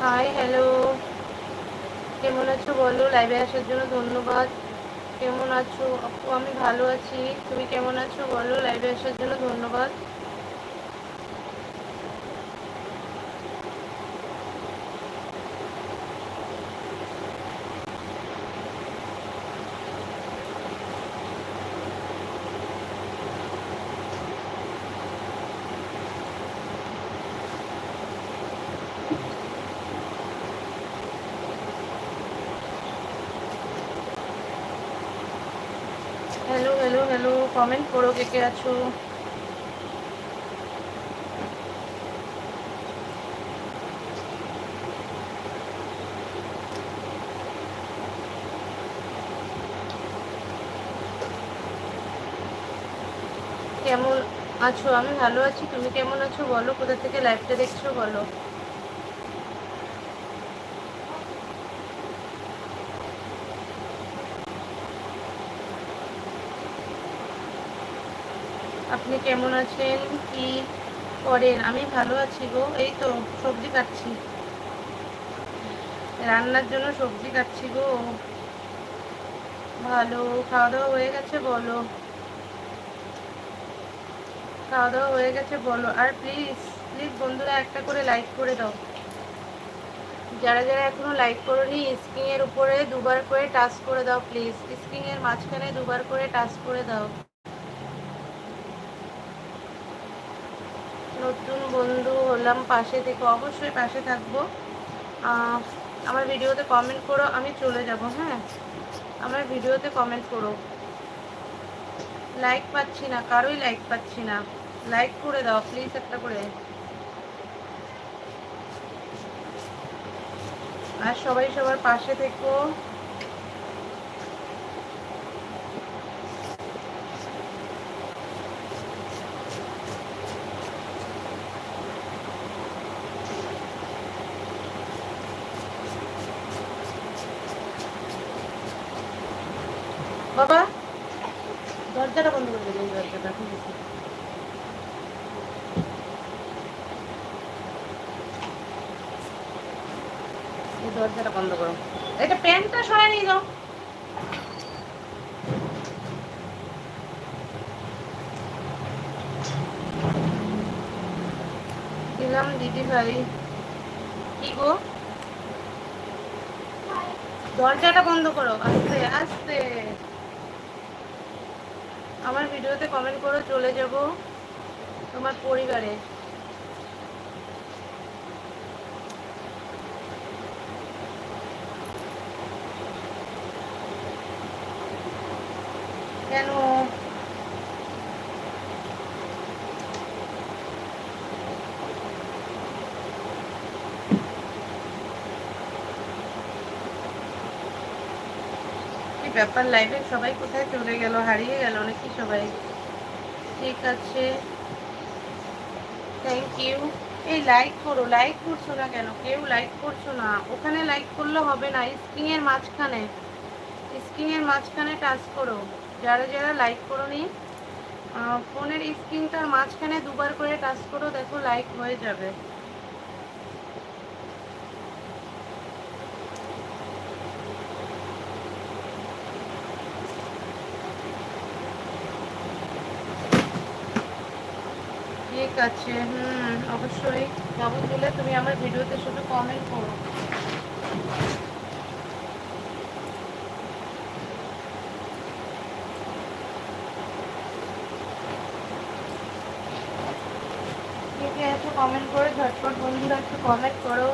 Hi hello কেমন আছো বলো? লাইভে আসার জন্য ধন্যবাদ। কেমন আছো? আপু, আমি ভালো আছি। তুমি কেমন আছো বলো? লাইভে আসার জন্য ধন্যবাদ। হ্যালো হ্যালো হ্যালো কমেন্ট করো কে কে আছো? কেমন আছো? আমি ভালো আছি। তুমি কেমন আছো? বলো, কোথা থেকে লাইভটা দেখছ? বলো। আপনি কেমন আছেন? কি করেন? আমি ভালো আছি গো। এই তো, সবজি কাটছি। রান্নার জন্য সবজি কাটছি গো। ভালো। খাওয়া দাওয়া হয়ে গেছে, বলো। খাওয়া দাওয়া হয়ে গেছে, বলো। আর প্লিজ প্লিজ বন্ধুরা একটা করে লাইক করে দাও। যারা যারা এখনও লাইক করোনি স্ক্রিন এর উপরে দুবার করে টাচ করে দাও প্লিজ স্ক্রিন এর মাঝখানে দুবার করে টাচ করে দাও। নতুন বন্ধু হলাম, পাশে থেকে অবশ্যই পাশে থাকব। আমার ভিডিওতে কমেন্ট করো, আমি চলে যাব হ্যাঁ? আমার ভিডিওতে কমেন্ট করো। লাইক পাচ্ছি না, কারোই লাইক পাচ্ছি না। লাইক করে দাও প্লিজ একটা করে। আর সবাই সবার পাশে থেকো। বাবা? দরজাটা বন্ধ করে দেবে দরজাটা দরজাটা বন্ধ করো। প্যান্টটা সরাই নিয়ে যাও। দিলাম দিদি ভাই। কি গো? দরজাটা বন্ধ করো। আস্তে আস্তে। আমার ভিডিওতে কমেন্ট করে চলে যাব তোমার পরিবারে। কেন? ব্যাপার লাইফে সবাই কোথায় চলে গেল, হারিয়ে গেল নাকি সবাই? ঠিক আছে। থ্যাংক ইউ এই লাইক করো লাইক করছ না কেন? কেউ লাইক করছ না। ওখানে লাইক করলে হবে না স্ক্রিনের মাঝখানে। স্ক্রিনের মাঝখানে টাচ করো। যারা যারা লাইক করো নি ফোনের স্ক্রিনটার মাঝখানে দুবার করে টাচ করো, দেখো লাইক হয়ে যাবে। আছে হুম, অবশ্যই। তুমি আমার ভিডিওতে শুধু কমেন্ট করো। কমেন্ট ঝটপট বন্ধুরা একটু কমেন্ট করো।